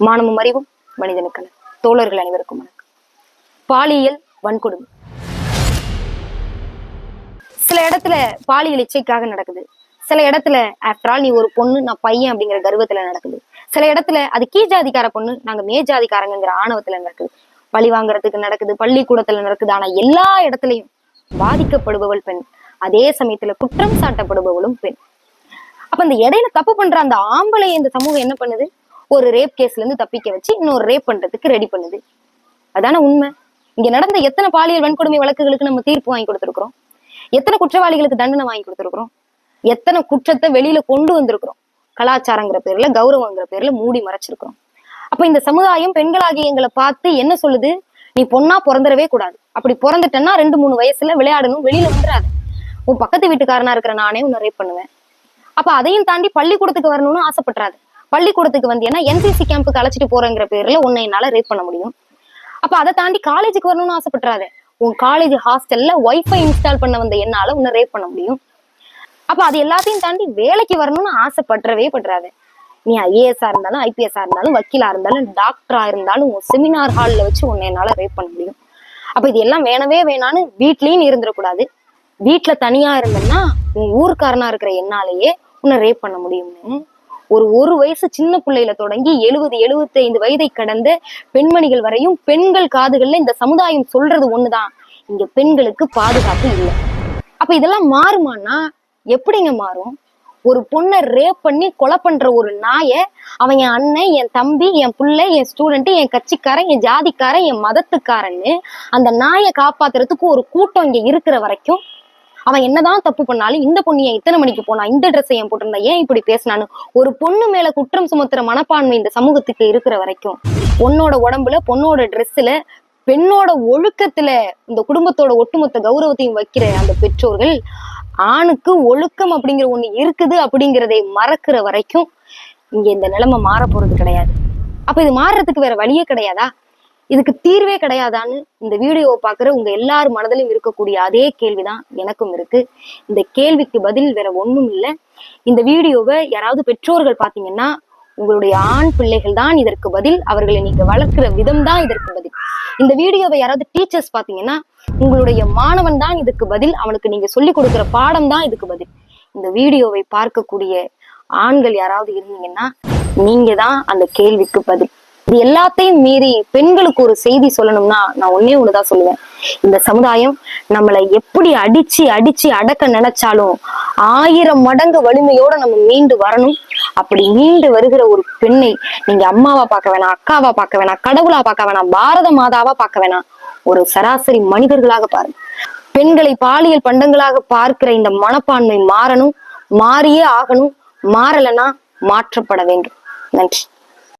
மானமும் அறிவும் மனிதனுக்கல்ல தோழர்கள் அனைவருக்கும் வணக்கம். பாலியல் வன்கொடுமை. சில இடத்துல பாலியல் இச்சைக்காக நடக்குது. சில இடத்துல ஆஃப்டர் ஆல் நீ ஒரு பொண்ணு நான் பையன் அப்படிங்கிற கர்வத்துல நடக்குது. சில இடத்துல அது கீஜாதிக்கார பொண்ணு நாங்க மேஜாதிக்காரங்கிற ஆணவத்துல நடக்குது. பழி வாங்குறதுக்கு நடக்குது பள்ளிக்கூடத்துல நடக்குது. ஆனா எல்லா இடத்துலயும் பாதிக்கப்படுபவள் பெண் அதே சமயத்துல குற்றம் சாட்டப்படுபவளும் பெண். அப்ப இந்த இடையில தப்பு பண்ற அந்த ஆம்பளை இந்த சமூகம் என்ன பண்ணுது? ஒரு ரேப் கேஸ்ல இருந்து தப்பிக்க வச்சு இன்னொரு ரேப் பண்றதுக்கு ரெடி பண்ணுது. அதான உண்மை? இங்க நடந்த எத்தனை பாலியல் வன்கொடுமை வழக்குகளுக்கு நம்ம தீர்ப்பு வாங்கி கொடுத்துருக்குறோம்? எத்தனை குற்றவாளிகளுக்கு தண்டனை வாங்கி கொடுத்துருக்குறோம்? எத்தனை குற்றத்தை வெளியில கொண்டு வந்திருக்கிறோம்? கலாச்சாரங்கிற பேர்ல கௌரவங்கிற பேர்ல மூடி மறைச்சிருக்கிறோம். அப்ப இந்த சமுதாயம் பெண்களாகிய எங்களை பார்த்து என்ன சொல்லுது? நீ பொண்ணா பிறந்துடவே கூடாது. அப்படி பிறந்துட்டேன்னா ரெண்டு மூணு வயசுல விளையாடணும் வெளியில வந்துடாது உன் பக்கத்து வீட்டுக்காரனா இருக்கிற நானே உன்னை ரேப் பண்ணுவேன். அப்ப அதையும் தாண்டி பள்ளிக்கூடத்துக்கு வரணும்னு ஆசைப்பட்டுறாது. பள்ளிக்கூடத்துக்கு வந்தீங்கன்னா என்சிசி கேம்புக்கு அழைச்சிட்டு போறேங்கிற பேர்ல உன்னை என்னால ரேப் பண்ண முடியும். அப்ப அதை தாண்டி காலேஜுக்கு வரணும்னு ஆசைப்பட்டுறாத. உன் காலேஜ் ஹாஸ்டல்ல ஒய்ஃபை இன்ஸ்டால் பண்ண வந்த என்னால உன்னை ரேப் பண்ண முடியும். அப்ப அது எல்லாத்தையும் தாண்டி வேலைக்கு வரணும்னு ஆசைப்பட்டுறவே பட்டுறாத நீ ஐஏஎஸ்ஆ இருந்தாலும் ஐபிஎஸ்ஆ இருந்தாலும் வக்கீலா இருந்தாலும் டாக்டரா இருந்தாலும் செமினார் ஹாலில் வச்சு உன்னை என்னால ரேப் பண்ண முடியும். அப்ப இது எல்லாம் வேணவே வேணான்னு வீட்லயும் இருந்துடக்கூடாது. வீட்டுல தனியா இருந்தேன்னா உன் ஊர்க்காரனா இருக்கிற என்னாலேயே உன்னை ரேப் பண்ண முடியும்னு ஒரு ஒரு வயசு சின்ன பிள்ளையில தொடங்கி எழுபது எழுபத்தி ஐந்து வயதை கடந்த பெண்மணிகள் வரையும் பெண்கள் காதுகள்ல இந்த சமுதாயம் சொல்றது ஒண்ணுதான். இங்க பெண்களுக்கு பாதுகாப்பு இல்லை. அப்ப இதெல்லாம் மாறுமான்னா எப்படிங்க மாறும்? ஒரு பொண்ணை ரேப் பண்ணி கொலை பண்ற ஒரு நாயை அவன் என் அண்ணன் என் தம்பி என் பிள்ளை என் ஸ்டூடெண்ட் என் கட்சிக்காரன் என் ஜாதிக்காரன் என் மதத்துக்காரன்னு அந்த நாயை காப்பாத்துறதுக்கு ஒரு கூட்டம் இங்க இருக்கிற வரைக்கும் அவன் என்னதான் தப்பு பண்ணாலும் இந்த பொண்ணு ஏன் இத்தனை மணிக்கு போனா இந்த ட்ரெஸ் ஏன் போட்டிருந்தா ஏன் இப்படி பேசினான்னு ஒரு பொண்ணு மேல குற்றம் சுமத்துற மனப்பான்மை இந்த சமூகத்துக்கு இருக்கிற வரைக்கும். பொண்ணோட உடம்புல பொண்ணோட ட்ரெஸ்ல பெண்ணோட ஒழுக்கத்துல இந்த குடும்பத்தோட ஒட்டுமொத்த கௌரவத்தையும் வைக்கிற அந்த பெற்றோர்கள் ஆணுக்கு ஒழுக்கம் அப்படிங்கிற ஒண்ணு இருக்குது அப்படிங்கிறதை மறக்கிற வரைக்கும் இங்க இந்த நிலைமை மாற போறது கிடையாது. அப்ப இது மாறுறதுக்கு வேற வழியே கிடையாதா? இதுக்கு தீர்வே கிடையாதான்னு இந்த வீடியோவை பார்க்குற உங்க எல்லார் மனதிலும் இருக்கக்கூடிய அதே கேள்விதான் எனக்கும் இருக்கு. இந்த கேள்விக்கு பதில் வேற ஒன்றும் இல்லை. இந்த வீடியோவை யாராவது பெற்றோர்கள் பார்த்தீங்கன்னா உங்களுடைய ஆண் பிள்ளைகள் தான் இதற்கு பதில் அவர்களை நீங்க வளர்க்கிற விதம் தான் இதற்கு பதில். இந்த வீடியோவை யாராவது டீச்சர்ஸ் பாத்தீங்கன்னா உங்களுடைய மாணவன் தான் இதுக்கு பதில் அவனுக்கு நீங்க சொல்லி கொடுக்குற பாடம் தான் இதுக்கு பதில். இந்த வீடியோவை பார்க்கக்கூடிய ஆண்கள் யாராவது இருந்தீங்கன்னா நீங்க தான் அந்த கேள்விக்கு பதில். இது எல்லாத்தையும் மீறி பெண்களுக்கு ஒரு செய்தி சொல்லணும்னா நான் ஒன்னே ஒண்ணுதான் சொல்லுவேன். இந்த சமுதாயம் நம்மளை எப்படி அடிச்சு அடிச்சு அடக்க நினைச்சாலும் ஆயிரம் மடங்கு வலிமையோட நம்ம மீண்டு வரணும். அப்படி மீண்டு வருகிற ஒரு பெண்ணை நீங்க அம்மாவா பார்க்க வேணாம் அக்காவா பார்க்க வேணாம் கடவுளா பார்க்க வேணாம் பாரத மாதாவா பார்க்க வேணாம் ஒரு சராசரி மனிதர்களாக பாருங்க. பெண்களை பாலியல் பண்டங்களாக பார்க்கிற இந்த மனப்பான்மை மாறணும் மாறியே ஆகணும் மாறலைன்னா மாற்றப்பட வேண்டும். நன்றி.